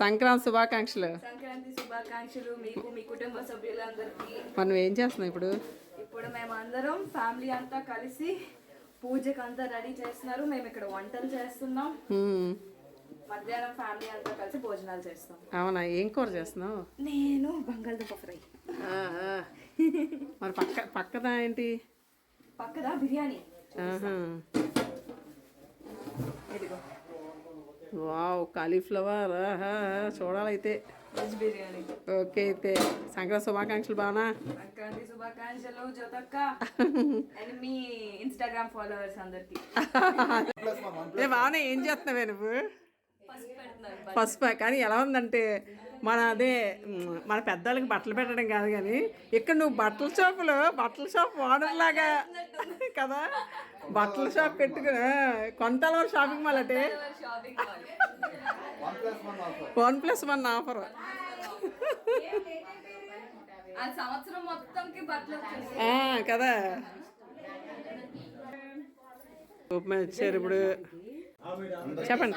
సంక్రాంతి శుభాకాంక్షలు. సంక్రాంతి శుభాకాంక్షలు మీకు మీ కుటుంబ సభ్యులందరికీ. మనం ఏం చేస్తున్నాం ఇప్పుడు? ఇప్పుడు మేము అందరం ఫ్యామిలీ అంతా కలిసి పూజకి అంతా రెడీ చేస్తున్నారు. మేము ఇక్కడ వంటలు చేస్తున్నాం. మధ్యాహ్నం ఫ్యామిలీ అంతా కలిసి భోజనాలు చేస్తాం అవునా? ఏం కూర చేస్తున్నావు? నేను బంగాళదుంప ఫ్రై. మరి పక్క పక్కన ఏంటి? పక్కన బిర్యానీ. ఇదిగో. వావ్ కాలీఫ్లవర్ చూడాలైతే. వెజ్ బిర్యానీ. ఓకే అయితే సంక్రాంతి శుభాకాంక్షలు బానా సంక్రాంతి శుభాకాంక్షలు జ్యోతక్క. అండ్ మీ ఇన్స్టాగ్రామ్ ఫాలోవర్స్ అందరికి. ఏ చేస్తున్నావే నువ్వు? పసుపు? కానీ ఎలా ఉందంటే మన అదే మన పెద్దవాళ్ళకి బట్టలు పెట్టడం కాదు కానీ ఇక్కడ నువ్వు బట్టల షాపులో బట్టల షాప్ ఓనర్ లాగా కదా? బట్టల షాప్ పెట్టుకుని కొంతల షాపింగ్ మాల్ అంటే? వన్ ప్లస్ వన్ ఆఫర్ ఆ సంవత్సరం మొత్తంకి బట్టలు వచ్చేసి కదా? ఉపమా ఇచ్చారు ఇప్పుడు. చెప్పండి.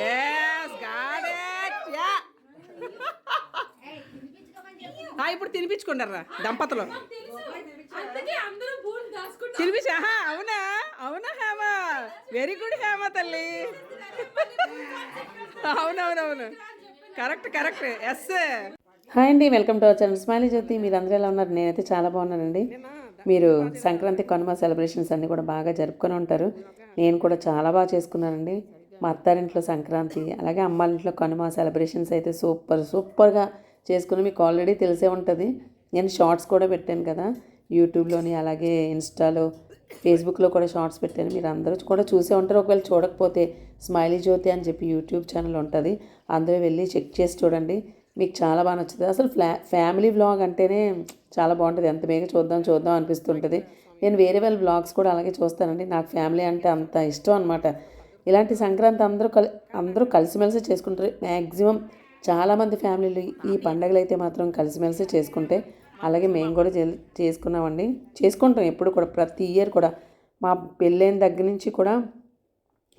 Yes, got it. Yeah. ఆ, ఇప్పుడు తినిపించుకుంటారా? దంపతులు. తినిపించా అవునా? అవునా హేమ? వెరీ గుడ్ హేమ తల్లి. అవునవునవును. కరెక్ట్ కరెక్ట్ ఎస్ హాయ్ అండి welcome to our channel smiley Jyothi మీరు అందరూ ఎలా ఉన్నారు? నేనైతే చాలా బాగున్నానండి. మీరు సంక్రాంతి కనుమ సెలబ్రేషన్స్ అన్నీ కూడా బాగా జరుపుకొని ఉంటారు. నేను కూడా చాలా బాగా చేసుకున్నానండి. మా అత్తారింట్లో సంక్రాంతి అలాగే అమ్మారింట్లో కనుమ సెలబ్రేషన్స్ అయితే సూపర్ సూపర్గా చేసుకుని మీకు ఆల్రెడీ తెలిసే ఉంటుంది. నేను షార్ట్స్ కూడా పెట్టాను కదా. యూట్యూబ్లోని అలాగే ఇన్స్టాలో ఫేస్బుక్లో కూడా షార్ట్స్ పెట్టాను. మీరు అందరూ కూడా చూసే ఉంటారు. ఒకవేళ చూడకపోతే స్మైలీ జ్యోతి అని చెప్పి యూట్యూబ్ ఛానల్ ఉంటుంది. అందరూ వెళ్ళి చెక్ చేసి చూడండి. మీకు చాలా బాగా నచ్చుతుంది. అసలు ఫ్లా ఫ్యామిలీ వ్లాగ్ అంటేనే చాలా బాగుంటుంది. ఎంత బేగా చూద్దాం చూద్దాం అనిపిస్తుంటుంది. నేను వేరే వాళ్ళ బ్లాగ్స్ కూడా అలాగే చూస్తానండి. నాకు ఫ్యామిలీ అంటే అంత ఇష్టం అనమాట ఇలాంటి సంక్రాంతి అందరూ కలి అందరూ కలిసిమెలిసి చేసుకుంటారు. మ్యాక్సిమం చాలామంది ఫ్యామిలీలు ఈ పండగలు అయితే మాత్రం కలిసిమెలిసి చేసుకుంటే అలాగే మేము కూడా చే- చేసుకున్నామండి. చేసుకుంటాం ఎప్పుడు కూడా. ప్రతి ఇయర్ కూడా. మా పెళ్ళైన దగ్గర నుంచి కూడా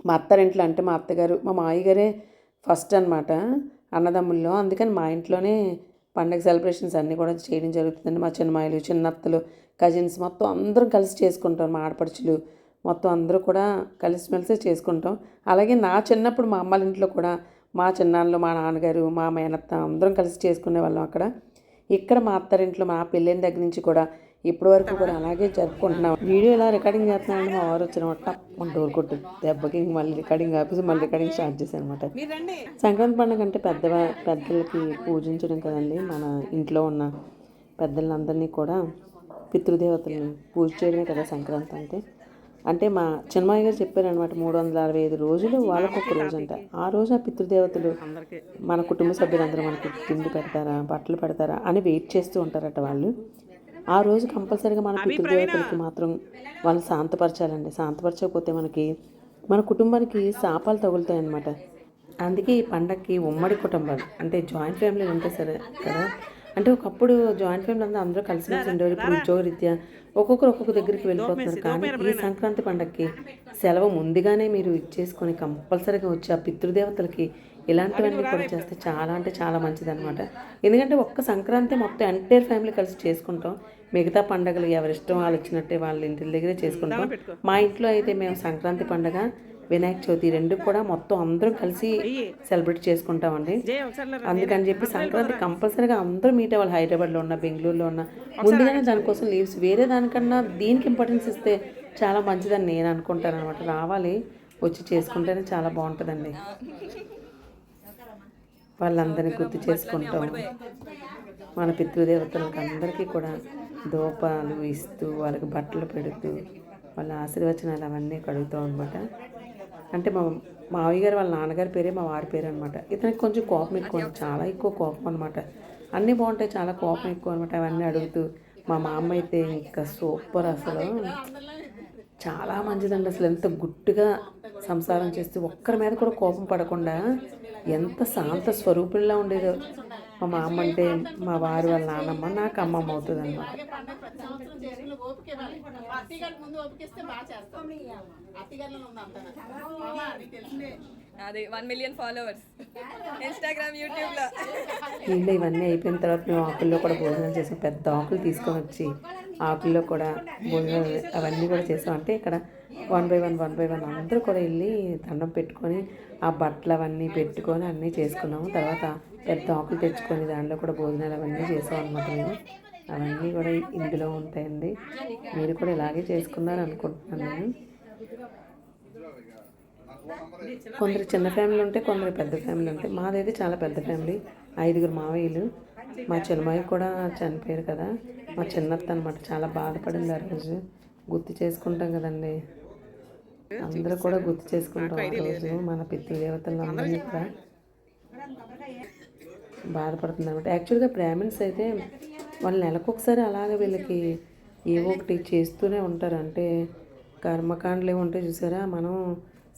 మా అత్తారింట్లో అంటే మా అత్తగారు మా మాయగారే ఫస్ట్ అనమాట అన్నదమ్ముల్లో. అందుకని మా ఇంట్లోనే పండగ సెలబ్రేషన్స్ అన్నీ కూడా చేయడం జరుగుతుందండి. మా చిన్నమాయలు చిన్నత్తలు కజిన్స్ మొత్తం అందరం కలిసి చేసుకుంటాం మా ఆడపడుచులు. మొత్తం అందరూ కూడా కలిసిమెలిసి చేసుకుంటాం. అలాగే నా చిన్నప్పుడు మా అమ్మాళ్ళ ఇంట్లో కూడా మా చిన్నాన్నలు మా నాన్నగారు మా మేనత్త అందరం కలిసి చేసుకునే వాళ్ళం అక్కడ. ఇక్కడ మా అత్తారింట్లో మా పెళ్ళైన దగ్గర నుంచి కూడా ఇప్పటి వరకు కూడా అలాగే జరుపుకుంటున్నాం. వీడియో ఇలా రికార్డింగ్ చేస్తున్నానండి మా వారు వచ్చిన టప్ డోర్ కొట్టు దెబ్బకి మళ్ళీ రికార్డింగ్ ఆపేసి మళ్ళీ రికార్డింగ్ స్టార్ట్ చేశాను అనమాట సంక్రాంతి పండుగ అంటే పెద్ద పెద్దలకి పూజించడం కదండి. మన ఇంట్లో ఉన్న పెద్దలందరినీ కూడా పితృదేవతలను పూజ చేయడమే కదా సంక్రాంతి అంటే. అంటే మా చిన్నమాయ గారు చెప్పారనమాట మూడు వందల అరవై ఐదు రోజులు వాళ్ళకు ఒక రోజు అంట. ఆ రోజు ఆ పితృదేవతలు మన కుటుంబ సభ్యులందరూ మనకి తిండి పెడతారా బట్టలు పెడతారా అని వెయిట్ చేస్తూ ఉంటారట వాళ్ళు. ఆ రోజు కంపల్సరీగా మన పితృదేవతలకి మాత్రం వాళ్ళు శాంతపరచాలండి. శాంతపరచకపోతే మనకి మన కుటుంబానికి శాపాలు తగులుతాయి అన్నమాట అందుకే ఈ పండగకి ఉమ్మడి కుటుంబాలు అంటే జాయింట్ ఫ్యామిలీలు ఉంటాయి సరే కదా. అంటే ఒకప్పుడు జాయింట్ ఫ్యామిలీ అందరూ అందరూ కలిసిమెలిసి ఉండేవారు ఇప్పుడు ఉద్యోగరీత్యా ఒక్కొక్కరు ఒక్కొక్క దగ్గరికి వెళ్ళిపోతున్నారు. కానీ ఈ సంక్రాంతి పండగకి సెలవు ముందుగానే మీరు ఇచ్చేసుకొని కంపల్సరీగా వచ్చి ఆ పితృదేవతలకి ఇలాంటివన్నీ కూడా చేస్తే చాలా అంటే చాలా మంచిది అనమాట ఎందుకంటే ఒక్క సంక్రాంతి మొత్తం ఎంటైర్ ఫ్యామిలీ కలిసి చేసుకుంటాం. మిగతా పండగలు ఎవరిష్టం వాళ్ళు వచ్చినట్టే వాళ్ళ ఇంటి దగ్గరే చేసుకుంటాం. మా ఇంట్లో అయితే మేము సంక్రాంతి పండగ వినాయక చవితి రెండు కూడా మొత్తం అందరం కలిసి సెలబ్రేట్ చేసుకుంటామండి. అందుకని చెప్పి సంక్రాంతి కంపల్సరీగా అందరూ మీట్ అవ్వాలి. హైదరాబాద్లో ఉన్న బెంగళూరులో ఉన్న. ముందుగానే దానికోసం లీవ్స్. వేరే దానికన్నా దీనికి ఇంపార్టెన్స్ ఇస్తే చాలా మంచిదని నేను అనుకుంటాను అనమాట రావాలి వచ్చి చేసుకుంటేనే చాలా బాగుంటుందండి. వాళ్ళందరినీ గుర్తు చేసుకుంటాం మన పితృదేవతలకు అందరికీ కూడా దోపాలు ఇస్తూ వాళ్ళకి బట్టలు పెడుతూ వాళ్ళ ఆశీర్వచనాలు అవన్నీ కడుగుతాం అనమాట అంటే మా మావయ్య గారు వాళ్ళ నాన్నగారి పేరే మా వారి పేరు అనమాట ఇతనికి కొంచెం కోపం ఎక్కువ చాలా ఎక్కువ కోపం అనమాట అన్నీ బాగుంటాయి చాలా కోపం ఎక్కువ అనమాట అవన్నీ అడుగుతూ. మా మామ అయితే ఇంకా సూపర్ అసలు. చాలా మంచిదండి అసలు ఎంత గుట్టుగా సంసారం చేస్తూ ఒక్కరి మీద కూడా కోపం పడకుండా ఎంత శాంత స్వరూపుల్లా ఉండేదో. మా మామ అంటే మా వారు వాళ్ళ నాన్నమ్మ నాకు అమ్మమ్మ అవుతుంది అనమాట అదే వన్ మిలియన్ ఫాలోవర్స్. ఇన్స్టాగ్రామ్ యూట్యూబ్లో వీళ్ళు ఇవన్నీ అయిపోయిన తర్వాత మేము ఆకుల్లో కూడా భోజనం చేసాం. పెద్ద ఆకులు తీసుకొని వచ్చి ఆకుల్లో కూడా భోజనం అవన్నీ కూడా చేసాం. అంటే ఇక్కడ one by one one by one. అందరూ కూడా వెళ్ళి దండం పెట్టుకొని ఆ బట్టలు అవన్నీ పెట్టుకొని అన్నీ చేసుకున్నాము. తర్వాత పెద్ద ఆకులు తెచ్చుకొని దాంట్లో కూడా భోజనాలు అవన్నీ చేసాం అనమాట మేము. అవన్నీ కూడా ఇందులో ఉంటాయండి. మీరు కూడా ఇలాగే చేసుకున్నారు అనుకుంటున్నాను నేను. కొందరు చిన్న ఫ్యామిలీ ఉంటే కొందరు పెద్ద ఫ్యామిలీ ఉంటాయి మాదైతే చాలా పెద్ద ఫ్యామిలీ. ఐదుగురు మావయ్యలు. మా చిన్నమాయి కూడా చనిపోయారు కదా. మా చిన్నత్త అనమాట చాలా బాధపడింది ఆ రోజు. గుర్తు చేసుకుంటాం కదండి. అందరూ కూడా గుర్తు చేసుకుంటాం రోజు మన పితృదేవతలు అందరినీ కూడా బాధపడుతుంది అనమాట యాక్చువల్గా బ్రాహ్మిన్స్ అయితే వాళ్ళు నెలకొకసారి అలాగే వీళ్ళకి ఏవో ఒకటి చేస్తూనే ఉంటారు. అంటే కర్మకాండలు ఏమి ఉంటాయి చూసారా? మనం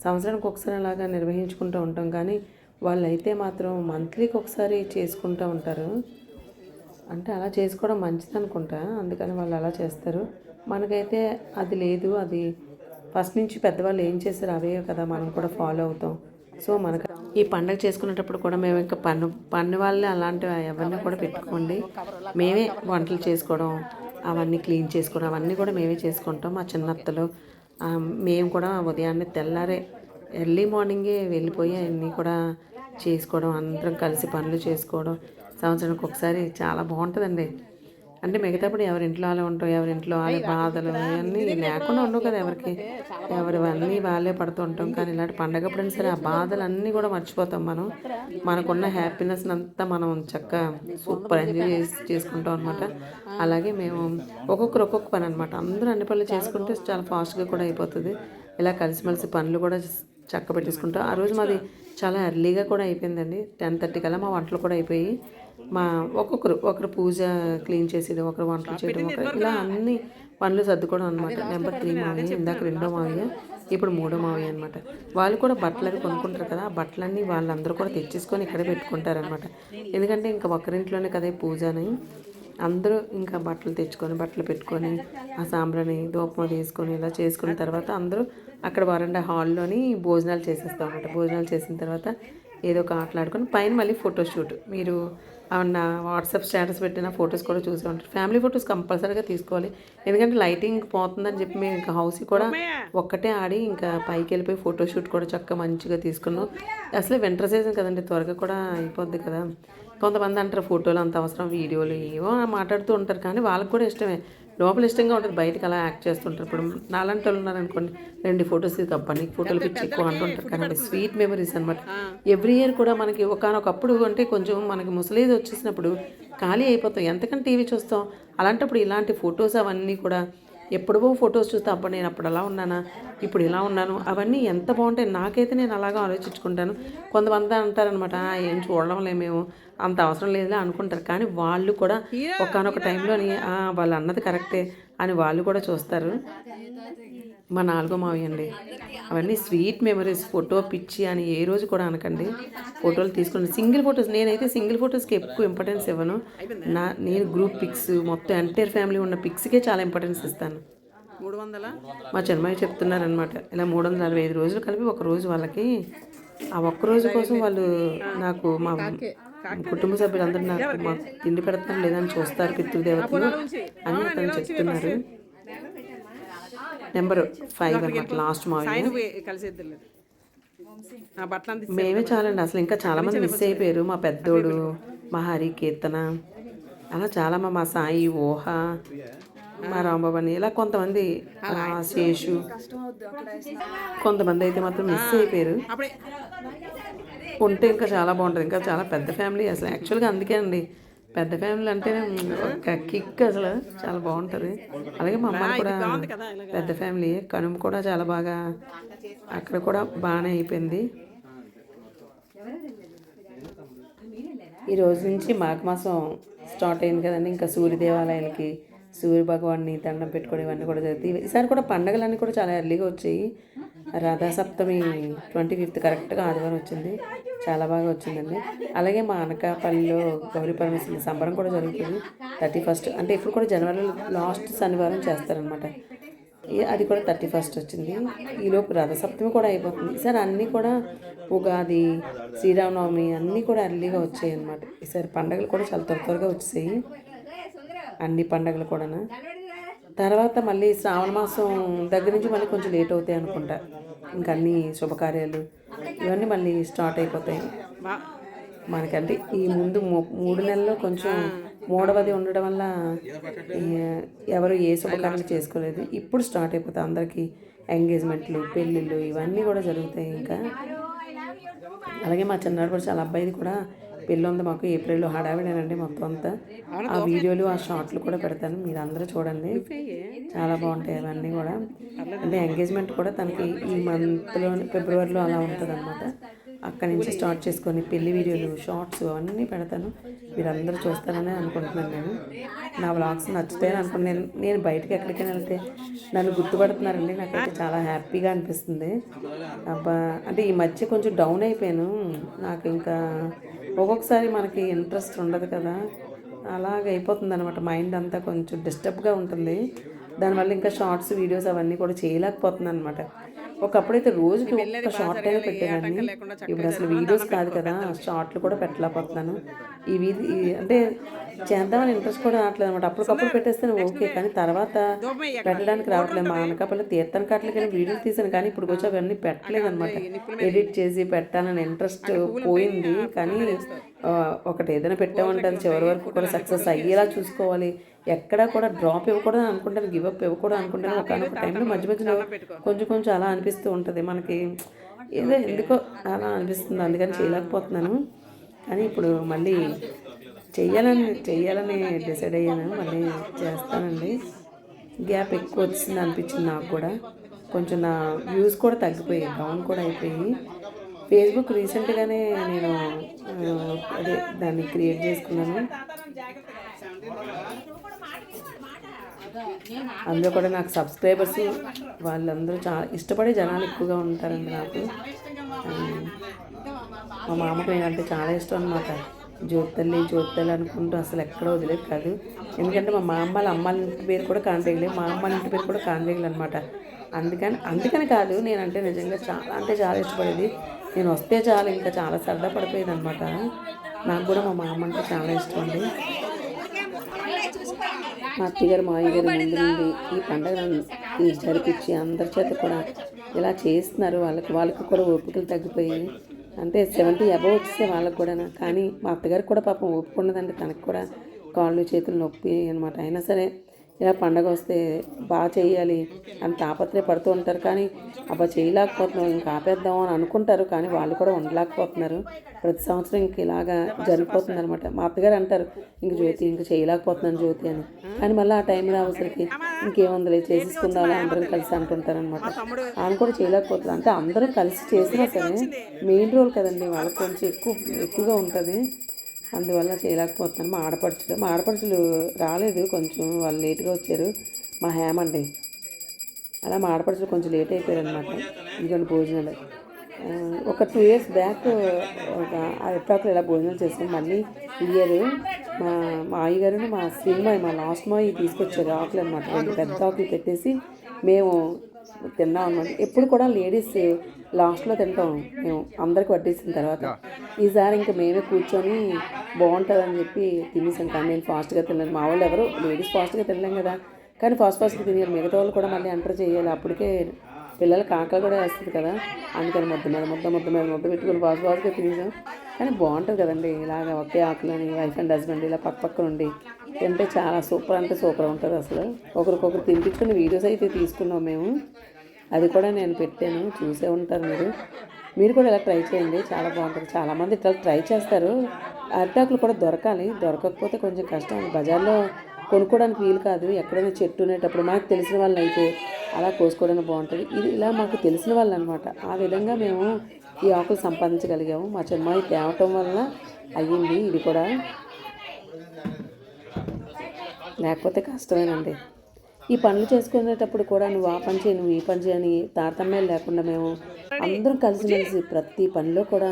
సంవత్సరానికి ఒకసారి అలాగా నిర్వహించుకుంటూ ఉంటాం. కానీ వాళ్ళు అయితే మాత్రం మంత్లీకి ఒకసారి చేసుకుంటూ ఉంటారు. అంటే అలా చేసుకోవడం మంచిది అనుకుంటా అందుకని వాళ్ళు అలా చేస్తారు. మనకైతే అది లేదు. అది ఫస్ట్ నుంచి పెద్దవాళ్ళు ఏం చేశారు అవే కదా మనం కూడా ఫాలో అవుతాం. సో మనకు ఈ పండగ చేసుకునేటప్పుడు కూడా మేము ఇంకా పన్ను పన్ను వాళ్ళని అలాంటివి ఎవరిని కూడా పెట్టుకోండి. మేమే వంటలు చేసుకోవడం అవన్నీ క్లీన్ చేసుకోవడం అవన్నీ కూడా మేమే చేసుకుంటాం. మా చిన్నత్తలు మేము కూడా ఉదయాన్నే తెల్లారే ఎర్లీ మార్నింగే వెళ్ళిపోయి అన్నీ కూడా చేసుకోవడం అందరం కలిసి పనులు చేసుకోవడం. సంవత్సరానికి ఒకసారి చాలా బాగుంటుందండి. అంటే మిగతాప్పుడు ఎవరింట్లో వాళ్ళే ఉంటాం ఎవరింట్లో వాళ్ళే బాధలు అవన్నీ లేకుండా ఉండవు కదా ఎవరికి. ఎవరివన్నీ వాళ్ళే పడుతూ ఉంటాం కానీ ఇలాంటి పండగప్పుడైనా సరే ఆ బాధలు అన్నీ కూడా మర్చిపోతాం మనం. మనకున్న హ్యాపీనెస్ అంతా మనం చక్కగా సూపర్ ఎంజాయ్ చేసి చేసుకుంటాం అనమాట అలాగే మేము ఒక్కొక్కరు ఒక్కొక్క పని అనమాట అందరూ అన్ని పనులు చేసుకుంటే చాలా ఫాస్ట్గా కూడా అయిపోతుంది. ఇలా కలిసిమెలిసి పనులు కూడా చక్క పెట్టేసుకుంటాం. ఆ రోజు మాది చాలా ఎర్లీగా కూడా అయిపోయిందండి. టెన్ థర్టీ కల్లా మా వంటలు కూడా అయిపోయి మా ఒక్కొక్కరు ఒకరు పూజ క్లీన్ చేసేది ఒకరు వంటలు చేయడం ఒకరు ఇలా అన్ని పనులు సర్దుకోవడం అనమాట నెంబర్ త్రీ మావయ్య ఇందాక రెండో మావయ్య ఇప్పుడు మూడో మావయ్య అనమాట వాళ్ళు కూడా బట్టలు అవి కొనుక్కుంటారు కదా ఆ బట్టలన్నీ వాళ్ళందరూ కూడా తెచ్చేసుకొని ఇక్కడే పెట్టుకుంటారనమాట ఎందుకంటే ఇంకా ఒకరింట్లోనే కదా పూజ అని. అందరూ ఇంకా బట్టలు తెచ్చుకొని బట్టలు పెట్టుకొని ఆ సాంబ్రాని దూపం తీసుకొని ఇలా చేసుకున్న తర్వాత అందరూ అక్కడ వరండా హాల్లోని భోజనాలు చేసేస్తాం అనమాట భోజనాలు చేసిన తర్వాత ఏదో ఒక ఆటలాడుకొని పైన మళ్ళీ ఫోటోషూట్ మీరు నా వాట్సాప్ స్టేటస్ పెట్టిన ఫొటోస్ కూడా చూసే ఉంటారు. ఫ్యామిలీ ఫొటోస్ కంపల్సరీగా తీసుకోవాలి. ఎందుకంటే లైటింగ్ పోతుందని చెప్పి మేము ఇంకా హౌస్ కూడా ఒక్కటే ఆడి ఇంకా పైకి వెళ్ళిపోయి ఫోటోషూట్ కూడా చక్కగా మంచిగా తీసుకున్నాం. అసలు వింటర్ సీజన్ కదండి త్వరగా కూడా అయిపోద్ది కదా. కొంతమంది అంటారు ఫోటోలు అంత అవసరం వీడియోలు ఏవో మాట్లాడుతూ ఉంటారు. కానీ వాళ్ళకి కూడా ఇష్టమే. లోపల ఇష్టంగా ఉంటుంది బయటకు అలా యాక్ట్ చేస్తుంటారు. ఇప్పుడు నాలాంటి వాళ్ళు ఉన్నారనుకోండి రెండు ఫొటోస్ తీసుకోబ్బా నీకు ఫోటోలు పిచ్చి ఎక్కువ అంటుంటారు. కానీ స్వీట్ మెమరీస్ అనమాట ఎవ్రీ ఇయర్ కూడా మనకి ఒకనొకప్పుడు అంటే కొంచెం మనకి ముసలేజ్ వచ్చేసినప్పుడు ఖాళీ అయిపోతాం. ఎంతకని టీవీ చూస్తాం. అలాంటప్పుడు ఇలాంటి ఫొటోస్ అవన్నీ కూడా ఎప్పుడో ఫొటోస్ చూస్తే అప్పుడు నేను అప్పుడు అలా ఉన్నానా? ఇప్పుడు ఇలా ఉన్నాను? అవన్నీ ఎంత బాగుంటాయి? నాకైతే నేను అలాగా ఆలోచించుకుంటాను. కొంతమంది అంటారనమాట "ఆ, ఏం చూడడం లే మేము. అంత అవసరం లేదులే అనుకుంటారు. కానీ వాళ్ళు కూడా ఒకనొక టైంలోని "ఆ, వాళ్ళు అన్నది కరెక్టే అని వాళ్ళు కూడా చూస్తారు. మా నాలుగో మావి అండి. అవన్నీ స్వీట్ మెమరీస్ ఫోటో పిచ్చి అని ఏ రోజు కూడా అనకండి. ఫోటోలు తీసుకుని సింగిల్ ఫొటోస్ నేనైతే సింగిల్ ఫొటోస్కి ఎక్కువ ఇంపార్టెన్స్ ఇవ్వను. నా నేను గ్రూప్ పిక్స్ మొత్తం ఎంటైర్ ఫ్యామిలీ ఉన్న పిక్స్కే చాలా ఇంపార్టెన్స్ ఇస్తాను. మూడు వందల మా చిన్నమాయి చెప్తున్నారనమాట ఇలా మూడు వందల నలభై ఐదు రోజులు కలిపి ఒక రోజు వాళ్ళకి ఆ ఒక్క రోజు కోసం వాళ్ళు నాకు మా కుటుంబ సభ్యులందరూ నాకు మా తిండి పెడతారు లేదని చూస్తారు పితృదేవతలు అని అతను చెప్తున్నారు. నెంబర్ ఫైవ్ అనమాట లాస్ట్ మావి మేమే చాలండి అసలు ఇంకా చాలా మంది మిస్ అయిపోయారు మా పెద్దోడు మా హరి కీర్తన అలా చాలా మా మా సాయి ఊహ మా రాంబాబు అని ఇలా కొంతమంది శేషు కొంతమంది అయితే మాత్రం మిస్ అయిపోయారు. ఉంటే ఇంకా చాలా బాగుంటుంది ఇంకా చాలా పెద్ద ఫ్యామిలీ అసలు యాక్చువల్గా అందుకే అండి. పెద్ద ఫ్యామిలీ అంటే ఒక కిక్ అసలు. చాలా బాగుంటుంది. అలాగే మా అమ్మ కూడా పెద్ద ఫ్యామిలీ కనుమ కూడా చాలా బాగా అక్కడ కూడా బాగానే అయిపోయింది. ఈ రోజు నుంచి మాఘమాసం స్టార్ట్ అయింది కదండి. ఇంకా సూర్య దేవాలయాలకి సూర్య భగవాన్ని దండం పెట్టుకోవడం ఇవన్నీ కూడా జరుగుతాయి. ఈసారి కూడా పండగలన్నీ కూడా చాలా ఎర్లీగా వచ్చాయి. రథసప్తమి ట్వంటీ ఫిఫ్త్ కరెక్ట్గా ఆదివారం వచ్చింది. చాలా బాగా వచ్చిందండి. అలాగే మా అనకాపల్లిలో గౌరీ పరమేశ్వరి సంబరం కూడా జరుగుతుంది. థర్టీ ఫస్ట్ అంటే ఇప్పుడు కూడా జనవరిలో లాస్ట్ శనివారం చేస్తారనమాట అది కూడా థర్టీ ఫస్ట్ వచ్చింది. ఈలోపు రథసప్తమి కూడా అయిపోతుంది. ఈసారి అన్నీ కూడా ఉగాది శ్రీరామనవమి అన్నీ కూడా అర్లీగా వచ్చాయి అనమాట ఈసారి పండగలు కూడా చాలా త్వర త్వరగా వచ్చేసాయి అన్ని పండగలు కూడా తర్వాత మళ్ళీ శ్రావణ మాసం దగ్గర నుంచి మళ్ళీ కొంచెం లేట్ అవుతాయి అనుకుంటా. ఇంకా అన్ని శుభకార్యాలు ఇవన్నీ మళ్ళీ స్టార్ట్ అయిపోతాయి. మనకంటే ఈ ముందు మూడు నెలల్లో కొంచెం మూడవది ఉండడం వల్ల ఎవరు ఏ శుభకార్యాలు చేసుకోలేదు. ఇప్పుడు స్టార్ట్ అయిపోతాయి అందరికీ ఎంగేజ్మెంట్లు పెళ్ళిళ్ళు ఇవన్నీ కూడా జరుగుతాయి ఇంకా. అలాగే మా చిన్నాడు కూడా చాలా అబ్బాయిది కూడా పెళ్ళి ఉంది మాకు ఏప్రిల్లో హడావిడేనండి మొత్తం అంతా. ఆ వీడియోలు ఆ షార్ట్లు కూడా పెడతాను. మీరు అందరూ చూడండి. చాలా బాగుంటాయి అవన్నీ కూడా. అంటే ఎంగేజ్మెంట్ కూడా తనకి ఈ మంత్లో ఫిబ్రవరిలో అలా ఉంటుంది అనమాట అక్కడి నుంచి స్టార్ట్ చేసుకొని పెళ్ళి వీడియోలు షార్ట్స్ అవన్నీ పెడతాను. మీరు అందరూ చూస్తారని అనుకుంటున్నాను నేను. నా వ్లాగ్స్ నచ్చుతాయని అనుకున్నాను నేను నేను బయటకు ఎక్కడికైనా వెళ్తే నన్ను గుర్తుపడుతున్నారండి. నాకైతే చాలా హ్యాపీగా అనిపిస్తుంది. అబ్బా అంటే ఈ మధ్య కొంచెం డౌన్ అయిపోయాను. నాకు ఇంకా ఒక్కొక్కసారి మనకి ఇంట్రెస్ట్ ఉండదు కదా. అలాగ అయిపోతుంది అనమాట మైండ్ అంతా కొంచెం డిస్టర్బ్గా ఉంటుంది. దానివల్ల ఇంకా షార్ట్స్ వీడియోస్ అవన్నీ కూడా చేయలేకపోతుంది అనమాట ఒకప్పుడైతే రోజుకి ఒక్క షార్ట్ అయినా పెట్టేదాన్ని. ఇప్పుడు అసలు వీడియోస్ కాదు కదా షార్ట్లు కూడా పెట్టలేకపోతున్నాను. ఈ- అంటే చేద్దామని ఇంట్రెస్ట్ కూడా రావట్లేదు అనమాట అప్పటికప్పుడు పెట్టేస్తే ఓకే కానీ తర్వాత పెట్టడానికి రావట్లేదు. మా అనకాపల్లి తీర్థం కాట్లకి వీడియోలు తీసాను కానీ ఇప్పుడు వచ్చి అవన్నీ పెట్టలేదు అనమాట ఎడిట్ చేసి పెట్టాలని ఇంట్రెస్ట్ పోయింది కానీ ఒకటి ఏదైనా పెట్టామంటే అది చివరి వరకు కూడా సక్సెస్ అయ్యేలా చూసుకోవాలి. ఎక్కడా కూడా డ్రాప్ ఇవ్వకూడదు అనుకుంటాను గివ్ అప్ ఇవ్వకూడదు అనుకుంటాను. ఒకనొక టైంలో మధ్య మధ్యలో కొంచెం కొంచెం అలా అనిపిస్తూ ఉంటుంది. మనకి ఏదో ఎందుకో అలా అనిపిస్తుంది. అందుకని చేయలేకపోతున్నాను. కానీ ఇప్పుడు మళ్ళీ చెయ్యాలని చెయ్యాలని డిసైడ్ అయ్యాను. మళ్ళీ చేస్తానండి. గ్యాప్ ఎక్కువ వచ్చింది అనిపించింది నాకు కూడా. కొంచెం నా వ్యూస్ కూడా తగ్గిపోయాయి. డౌన్ కూడా అయిపోయి ఫేస్బుక్ రీసెంట్గానే నేను అదే దాన్ని క్రియేట్ చేసుకున్నాను. అందులో కూడా నాకు సబ్స్క్రైబర్స్ వాళ్ళందరూ చాలా ఇష్టపడే జనాలు ఎక్కువగా ఉంటారండి నాకు. మా మామకు నేనంటే చాలా ఇష్టం అనమాట జ్యోతల్లి జ్యోతల్లి అనుకుంటూ అసలు ఎక్కడ వదిలేదు కాదు. ఎందుకంటే మా మా అమ్మాళ్ళ అమ్మాళ్ళ ఇంటి పేరు కూడా కాంతేగులే మా అమ్మాళ్ళ ఇంటి పేరు కూడా కాంతేగులు అనమాట అందుకని అందుకని కాదు నేనంటే నిజంగా చాలా అంటే చాలా ఇష్టపడేది. నేను వస్తే చాలు ఇంకా చాలా సరదా పడిపోయేది అనమాట నాకు కూడా మా మామ అంటే చాలా ఇష్టం అండి. మా అత్తగారు మా అయ్యగారు ముందు నుండి ఈ పండుగను ఈ జరిపించి అందరి చేత కూడా ఇలా చేస్తున్నారు. వాళ్ళకి వాళ్ళకి కూడా ఓపికలు తగ్గిపోయి అంటే సెవెంటీ అబవ్ వచ్చేసే వాళ్ళకి కూడా కానీ మా అత్తగారికి కూడా పాపం ఓపిక ఉండదండి తనకు కూడా కాళ్ళు చేతులు నొప్పి అనమాట అయినా సరే ఇలా పండగ వస్తే బాగా చేయాలి అని తాపత్రయపడుతూ ఉంటారు. కానీ అబ్బా చేయలేకపోతున్నాం ఇంకా ఆపేద్దాం అని అనుకుంటారు. కానీ వాళ్ళు కూడా ఉండలేకపోతున్నారు. ప్రతి సంవత్సరం ఇంక ఇలాగా జరిగిపోతుంది అనమాట మా అత్తగారు అంటారు ఇంక జ్యోతి ఇంక చేయలేకపోతున్నాను జ్యోతి అని. కానీ మళ్ళీ ఆ టైం రావసరికి ఇంకేముందిలే చేసేసుకుందాం అందరం కలిసి అంటుంటారు అనమాట ఆమె కూడా చేయలేకపోతున్నారు. అంటే అందరూ కలిసి చేసినా సరే మెయిన్ రోల్ కదండి వాళ్ళకి కొంచెం ఎక్కువ ఎక్కువగా ఉంటుంది. అందువల్ల చేయలేకపోతున్నాను. మా ఆడపడుచులు మా ఆడపడుచులు రాలేదు. కొంచెం వాళ్ళు లేట్గా వచ్చారు. మా హేమ అండి. అలా మా ఆడపడుచులు కొంచెం లేట్ అయిపోయారు అనమాట ఇంకొన్ని భోజనాలు ఒక టూ ఇయర్స్ బ్యాక్ ఒక అరిటాకులు ఇలా భోజనాలు చేసాం. మళ్ళీ ఇయర్ మా మా అయ్యగారు మా సినిమా మా లాస్ట్ మా తీసుకొచ్చారు ఆకులు అనమాట పెద్ద ఆకులు పెట్టేసి మేము తిన్నాం అనమాట ఎప్పుడు కూడా లేడీస్ లాస్ట్లో తింటాం. మేము అందరికి వడ్డేసిన తర్వాత. ఈసారి ఇంకా మేమే కూర్చొని బాగుంటుందని చెప్పి తినేసాం. కానీ నేను ఫాస్ట్గా తిన్నాను మా వాళ్ళు ఎవరు లేడీస్ ఫాస్ట్గా తినలేం కదా. కానీ ఫాస్ట్ ఫాస్ట్గా తినారు మిగతా వాళ్ళు కూడా మళ్ళీ ఎంటర్ చేయాలి. అప్పటికే పిల్లలకి ఆకలి కూడా వేస్తుంది కదా. అందుకని ముద్ద మీద ముద్ద ముద్ద మీద ముద్ద పెట్టుకుని ఫాస్ట్ ఫాస్ట్గా తినేసాం. కానీ బాగుంటుంది కదండి. ఇలాగ ఒకే ఆకులని వైఫ్ అండ్ హస్బెండ్ ఇలా పక్క పక్కన ఉండి తింటే చాలా సూపర్ అంటే సూపర్ ఉంటుంది అసలు. ఒకరికొకరు తినిపించుకుని వీడియోస్ అయితే తీసుకున్నాం మేము. అది కూడా నేను పెట్టాను. చూసే ఉంటారు మీరు. మీరు కూడా ఇలా ట్రై చేయండి. చాలా బాగుంటుంది. చాలామంది ఇట్లా ట్రై చేస్తారు. అరిటాకులు కూడా దొరకాలి. దొరకకపోతే కొంచెం కష్టం. బజార్లో కొనుక్కోవడానికి వీలు కాదు. ఎక్కడైనా చెట్టు ఉండేటప్పుడు మాకు తెలిసిన వాళ్ళు అయితే అలా కోసుకోవడానికి బాగుంటుంది. ఇది ఇలా మాకు తెలిసిన వాళ్ళు అనమాట ఆ విధంగా మేము ఈ ఆకులు సంపాదించగలిగాము. మా చెమ్మాయి తేవటం వల్ల అయ్యింది. ఇది కూడా. లేకపోతే కష్టమేనండి. ఈ పనులు చేసుకునేటప్పుడు కూడా నువ్వు ఆ పని చేయను ఈ పని చేయని తారతమ్యాలు లేకుండా మేము అందరం కలిసిమెలిసి ప్రతి పనిలో కూడా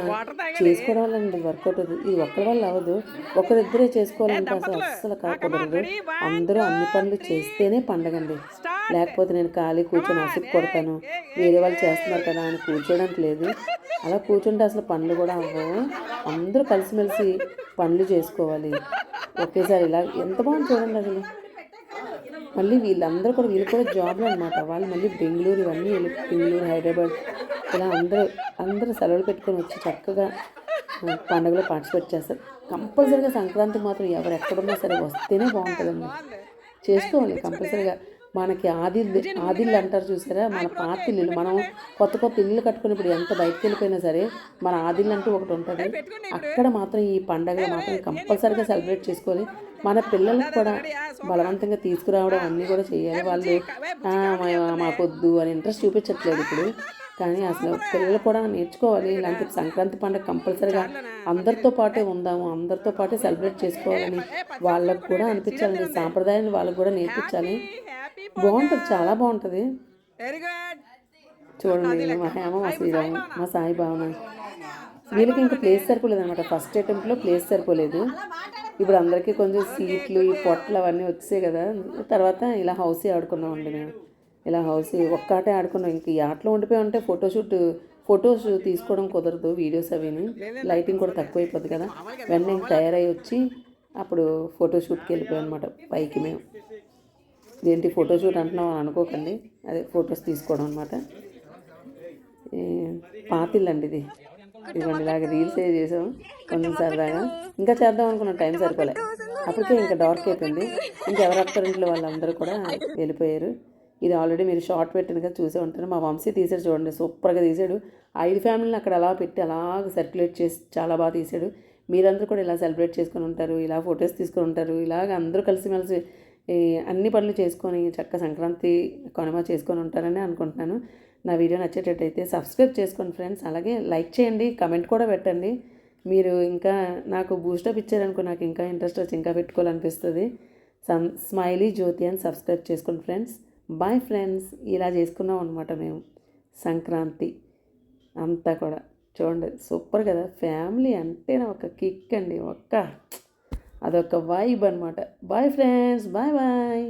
చేసుకోవడం వల్ల వర్కౌట్ అవుతుంది. ఇది ఒక్కరి వల్ల అవ్వదు. ఒకరిద్దరే చేసుకోవాలంటే అసలు అస్సలు కాకూడదు. అందరూ అన్ని పనులు చేస్తేనే పండగండి. లేకపోతే నేను ఖాళీ కూర్చొని అసుకు కొడతాను. వేరే వాళ్ళు చేస్తున్నారు కదా అని కూర్చోడానికి లేదు. అలా కూర్చుంటే అసలు పనులు కూడా అవ్వవు. అందరూ కలిసిమెలిసి పనులు చేసుకోవాలి. ఒకేసారి ఇలా ఎంత బాగుంది చూడండి అసలు. మళ్ళీ వీళ్ళందరూ కూడా వీళ్ళు కూడా జాబ్లు అనమాట వాళ్ళు మళ్ళీ బెంగళూరు ఇవన్నీ వెళ్ళి బెంగళూరు హైదరాబాద్ ఇలా అందరూ అందరూ సెలవులు పెట్టుకొని వచ్చి చక్కగా పండుగలో పార్టిసిపేట్ చేస్తారు. కంపల్సరీగా సంక్రాంతి మాత్రం ఎవరు ఎక్కడున్నా సరే వస్తేనే బాగుంటుందండి. చేసుకోవాలి కంపల్సరీగా. మనకి ఆదిల్ ఆదిళ్ళు అంటారు చూసారా? మన పాత ఇల్లులు. మనం కొత్త కొత్త ఇల్లు కట్టుకుని ఇప్పుడు ఎంత బయటకు వెళ్ళిపోయినా సరే మన ఆదిళ్ళు అంటూ ఒకటి ఉంటుంది. అక్కడ మాత్రం ఈ పండగ మాత్రం కంపల్సరీగా సెలబ్రేట్ చేసుకోవాలి. మన పిల్లలకు కూడా బలవంతంగా తీసుకురావడం అన్నీ కూడా చేయాలి. వాళ్ళు మా- మాకొద్దు అని ఇంట్రెస్ట్ చూపించట్లేదు ఇప్పుడు. కానీ అసలు పిల్లలు కూడా నేర్చుకోవాలి. ఇలాంటి సంక్రాంతి పండుగ కంపల్సరిగా అందరితో పాటే ఉందాము అందరితో పాటే సెలబ్రేట్ చేసుకోవాలని వాళ్ళకు కూడా అనిపించాలని సాంప్రదాయాన్ని వాళ్ళకు కూడా నేర్పించాలి. బాగుంటుంది చాలా బాగుంటుంది. చూడండి మా హేమ మా శ్రీరామ్ మా సాయి భావన వీళ్ళకి ఇంకా ప్లేస్ సరిపోలేదు అనమాట ఫస్ట్ అటెంప్ట్లో ప్లేస్ సరిపోలేదు. ఇప్పుడు అందరికీ కొంచెం సీట్లు ఈ పొట్టలు అవన్నీ వచ్చాయి కదా. తర్వాత ఇలా హౌసీ ఆడుకున్నామండి మేము. ఇలా హౌసీ ఒక్కటే ఆడుకున్నాం. ఇంక ఈ ఆటలో ఉండిపోయి ఉంటే ఫోటోషూట్ ఫొటోస్ తీసుకోవడం కుదరదు వీడియోస్ అవిని. లైటింగ్ కూడా తక్కువైపోద్ది కదా. వెంటనే తయారై వచ్చి అప్పుడు ఫోటోషూట్కి వెళ్ళిపోయాం అనమాట పైకి మేము. ఏంటి ఫోటోషూట్ అంటున్నాం అని అనుకోకండి. అదే ఫొటోస్ తీసుకోవడం అనమాట పాతిల్లండి ఇది. ఇదిగోండి ఇలాగ రీల్స్ ఏ చేసాం కొంచెం సరదాగా ఇంకా చేద్దాం అనుకున్న టైం సరిపోలే. అప్పటికే ఇంకా డార్క్ అయిపోయింది. ఇంకా ఎవరి అత్తారింట్లో వాళ్ళందరూ కూడా వెళ్ళిపోయారు. ఇది ఆల్రెడీ మీరు షార్ట్ పెట్టినగా చూసే ఉంటారు. మా వంశీ తీసాడు చూడండి సూపర్గా తీసాడు. ఐదు ఫ్యామిలీని అక్కడ అలా పెట్టి అలాగ సర్క్యులేట్ చేసి చాలా బాగా తీసాడు. మీరందరూ కూడా ఇలా సెలబ్రేట్ చేసుకొని ఉంటారు ఇలా ఫొటోస్ తీసుకొని ఉంటారు ఇలాగ అందరూ కలిసిమెలిసి అన్ని పనులు చేసుకొని చక్క సంక్రాంతి కొనమ చేసుకొని ఉంటారని అనుకుంటున్నాను. నా వీడియో నచ్చేటట్టయితే సబ్స్క్రైబ్ చేసుకోండి ఫ్రెండ్స్. అలాగే లైక్ చేయండి కమెంట్ కూడా పెట్టండి. మీరు ఇంకా నాకు బూస్టప్ ఇచ్చారనుకో నాకు ఇంకా ఇంట్రెస్ట్ వచ్చి ఇంకా పెట్టుకోవాలనిపిస్తుంది. సమ్ స్మైలీ జ్యోతి అని సబ్స్క్రైబ్ చేసుకోండి ఫ్రెండ్స్. బాయ్ ఫ్రెండ్స్ ఇలా చేసుకున్నాం అనమాట మేము. సంక్రాంతి అంతా కూడా. చూడండి సూపర్ కదా. ఫ్యామిలీ అంటేనే ఒక కిక్ అండి ఒక్క అదొక వైబ్ అనమాట బాయ్ ఫ్రెండ్స్ బాయ్ బాయ్